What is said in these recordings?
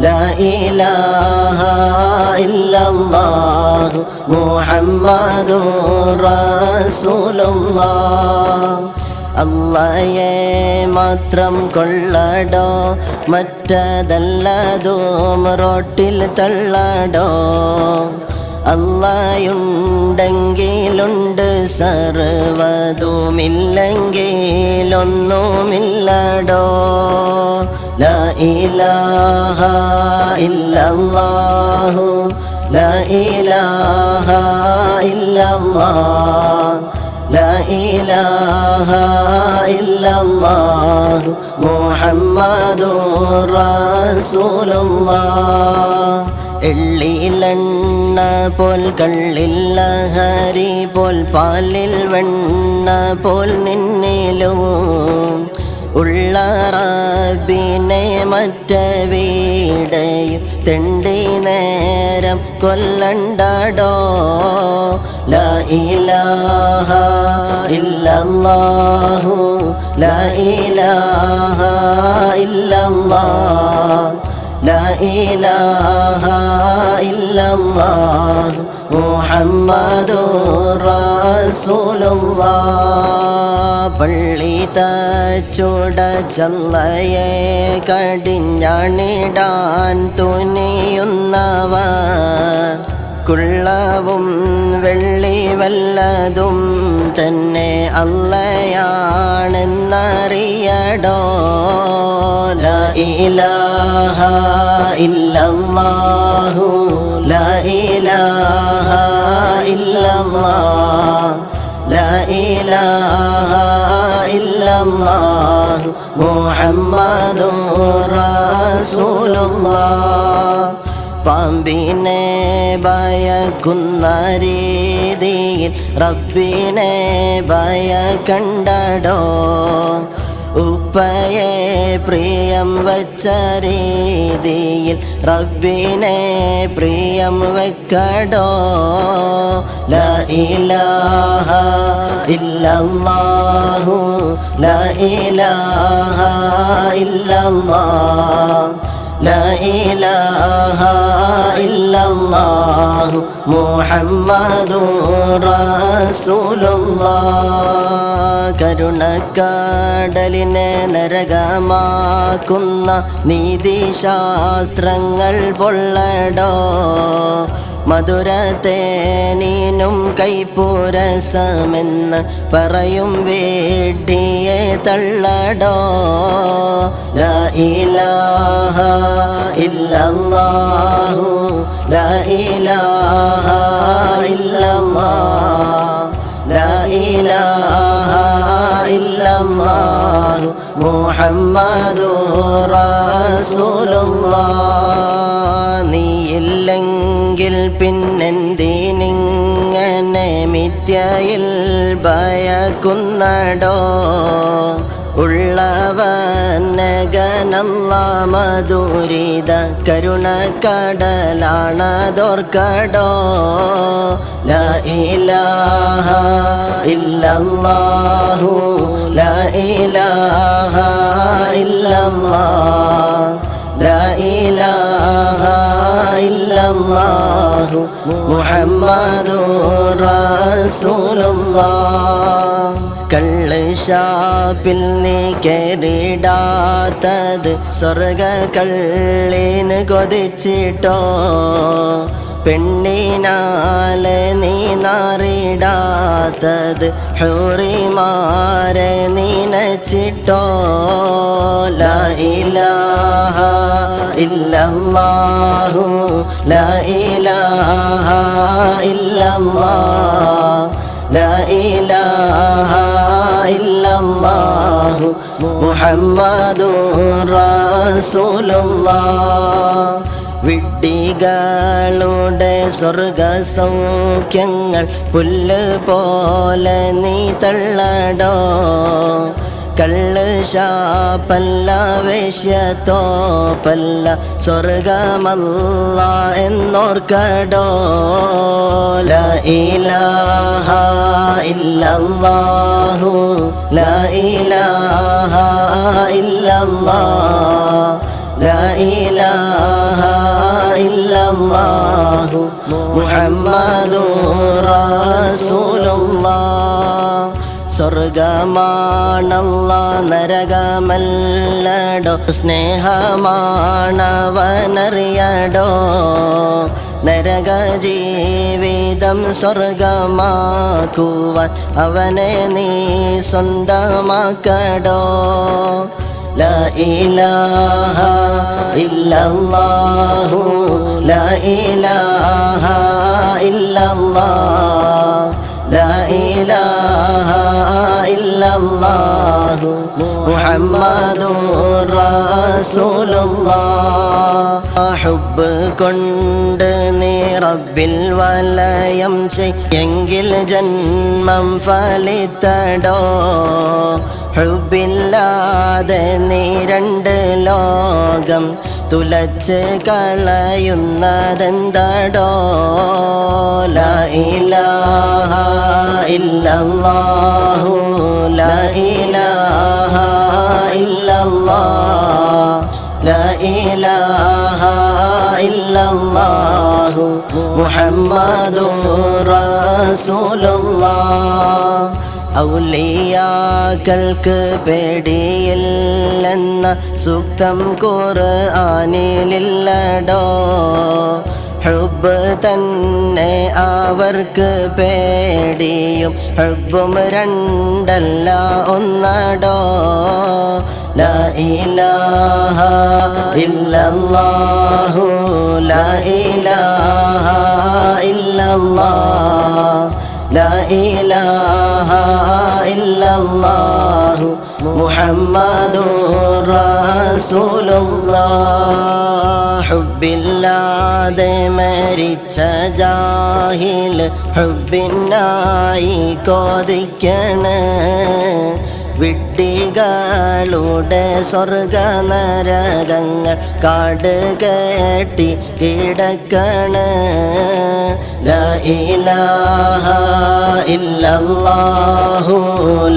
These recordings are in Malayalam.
لا إله إلا الله محمد رسول الله അള്ളയെ മാത്രം കൊള്ളടോ മറ്റതല്ലതും റോട്ടിൽ തള്ളടോ അള്ളയുണ്ടെങ്കിലുണ്ട് സർവതുമില്ലെങ്കിലൊന്നുമില്ലടോ ല ഇലാഹ ഇല്ലല്ലാഹു ല ഇലാഹ ഇല്ലല്ലാഹ് لا إله إلا الله محمد رسول الله എള്ളിലെണ്ണ പോൽ കള്ളില്ല ഹരി പോൽ പാലിൽ വെണ്ണ പോൽ നിന്നിലും ഉള്ള റബ്ബിനെ മറ്റ വീടയും തെണ്ടി നേരം കൊല്ലണ്ടടോ? ലാ ഇലാഹ ഇല്ലല്ലാഹു ലാ ഇലാഹ ഇല്ലല്ലാഹ് لا إله إلا الله محمد رسول الله പള്ളി തച്ചുട ചല്ലയെ കടിഞ്ഞാണിടാൻ തുനിയുന്നവർ കുള്ളവും വെള്ളി വല്ലതും തന്നെ അല്ലയാണെന്നറിയടോ. ഇലാഹ ഇല്ലല്ലാഹു ല ഇല്ലല്ലാഹ് ലഇലാഹ ഇല്ലല്ലാഹ് മുഹമ്മദു റസൂലുള്ളാഹ്. പാമ്പിനെ ഭയക്കുന്ന രീതിയിൽ റബ്ബിനെ ഭയ കണ്ടടോ ഉപ്പയെ പ്രിയം വച്ച രീതിയിൽ റബ്ബിനെ പ്രിയം വെക്കടോ? ല ഇലാഹ ഇല്ലല്ലാഹു ല ഇലാഹ ഇല്ലല്ലാഹ് لا إله إلا الله محمد رسول الله കരുണക്കാടലിനെ നരകമാക്കുന്ന നീതിശാസ്ത്രങ്ങൾ പൊള്ളടോ മധുരത്തെ നീനും കൈപ്പൂരസമെന്ന് പറയും വേഡിയെ തള്ളടോ. ലാ ഇലാഹ ഇല്ലല്ലാഹു. ലാ ഇലാഹ ഇല്ലല്ലാഹു. ലാ ഇലാഹ ഇല്ലല്ലാഹു. മുഹമ്മദു റസൂലുള്ളാഹ്. നീ ഇല്ലെങ്കിൽ നീയില്ലെങ്കിൽ പിന്നെന്തിനിങ്ങനെ മിഥ്യയിൽ ഭയക്കുന്നടോ? ഉള്ളവനകനല്ല മധുരിത കരുണ കടലാണതോർക്കടോ ല ഇലാഹ ഇല്ലല്ലാഹു ഇലാഹ ഇല്ലല്ലാഹ് إله إلا الله محمد رسول الله കള്ള് ഷാപ്പിൽ നീ കയറിടാത്തത് സ്വർഗ കള്ളിന് കൊതിച്ചിട്ടോ പെണ്ണിനാലെ നീ നാറിടാത്തത് ഹൂറിമാരെ നീനച്ചിട്ടോ ഇല്ലല്ലാഹു ലാ ഇലാഹ ഇല്ലല്ലാഹ് ലാ ഇലാഹ ഇല്ലല്ലാഹു മുഹമ്മദുർ റസൂലുള്ളാഹ്. വിഡ്ഢികളുടെ സ്വർഗ സൗഖ്യങ്ങൾ പുല്ല് പോലെ നീ തള്ളടോ. കള്ള് ഷാപ്പല്ല വേശ്യത്തോപ്പല്ല സ്വർഗമല്ല എന്നോർക്കടോ. ഇലാഹ ഇല്ലല്ലാഹു ലൈലാഹ ഇല്ലല്ലാ ലൈലാഹ ഇല്ലല്ലാഹു മുഹമ്മദു റസൂലുള്ളാഹ് إلا الله محمد رسول الله സ്വർഗമാണല്ല നരകമല്ലടോ സ്നേഹമാണവനറിയടോ നരക ജീവിതം സ്വർഗമാക്കുവാൻ അവനെ നീ സ്വന്തമാക്കടോ لا إله إلا الله لا إله إلا الله لا إله إلا الله محمد رسول الله ഹുബ് കൊണ്ട് നീ റബ്ബിൽ വലയം ചെയ്യെങ്കിൽ ജന്മം ഫലിത്തടോ ഹുബില്ലാതെ നീ രണ്ട് ലോകം തുലച്ച് കളയുന്നതെന്തടോ? ലൈലാഹ ഇല്ലല്ലാഹു ലൈലാഹ ഇല്ലല്ലാ ലൈലാഹ ഇല്ലല്ലാഹു മുഹമ്മദു റസൂലുള്ളാഹ് إلا الله محمد رسول الله ഔലിയാക്കൾക്ക് പേടിയില്ലെന്ന സൂക്തം ഖുർആനിലില്ലടോ ഹുബ് തന്നെ അവർക്ക് പേടിയും ഹുബും രണ്ടല്ല ഒന്നടോ لا إله إلا الله لا إله إلا الله لا إله إلا الله محمد رسول الله ഹുബില്ലാതെ മരിച്ച ജാഹിൽ ഹുബിനായി കോതിക്കണ് വിഡ്ഢികളുടെ സ്വർഗ നരകങ്ങൾ കാട് കേട്ടി കിടക്കണ. ല ഇലാഹ ഇല്ലല്ലാഹു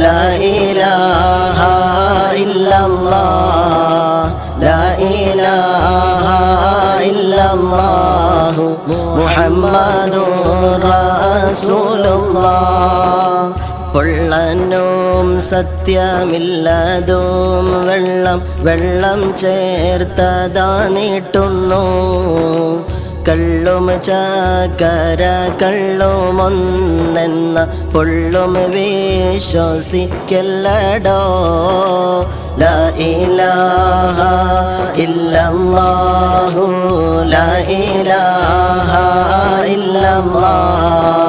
ല ഇലാഹ ഇല്ലല്ലാഹ് ല ഇലാഹ ഇല്ലല്ലാഹു മുഹമ്മദുർ പൊള്ളനും സത്യമില്ലതും വെള്ളം വെള്ളം ചേർത്തതാ നീട്ടുന്നു. കള്ളും ചാക്കര കള്ളുമൊന്നെന്ന പൊള്ളും വിശ്വസിക്കല്ലടോ. ല ഇലാഹ ഇല്ലല്ലാഹു ല ഇലാഹ ഇല്ലല്ലാഹ്.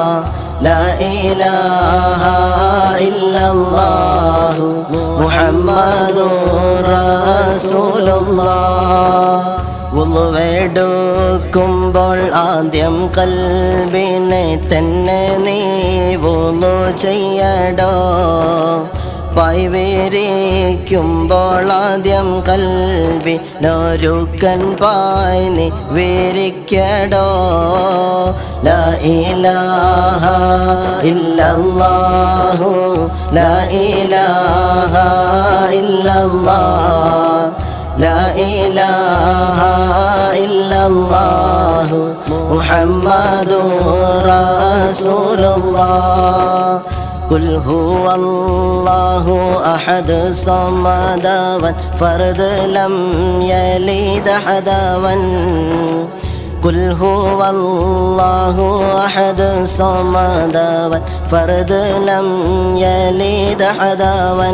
لا إله إلا الله محمد رسول الله ഉളുവെടുക്കുമ്പോൾ ആദ്യം കൽബിനെ തന്നെ നീ ഉളു ചെയ്യടോ പായ്വേരിക്കുമ്പോൾ ആദ്യം കൽവി നൊരുക്കൻ പായ് നീ വിരിക്കടോ ല ഇലാഹ ഇല്ലല്ലാഹു ല ഇലാഹ ഇല്ലല്ലാഹ് لا إله إلا الله محمد رسول الله قل هو الله أحد صمد فرد لم يلد حدوا قل هو الله أحد صمد فرد لم يلد حدوا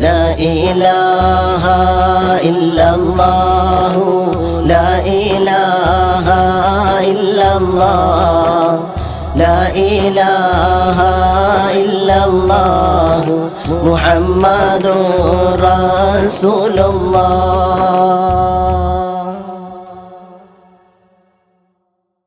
لا إله إلا الله لا إله إلا الله ഇലാഹ ഇല്ലല്ലാഹു മുഹമ്മദുർ റസൂലുള്ളാഹ്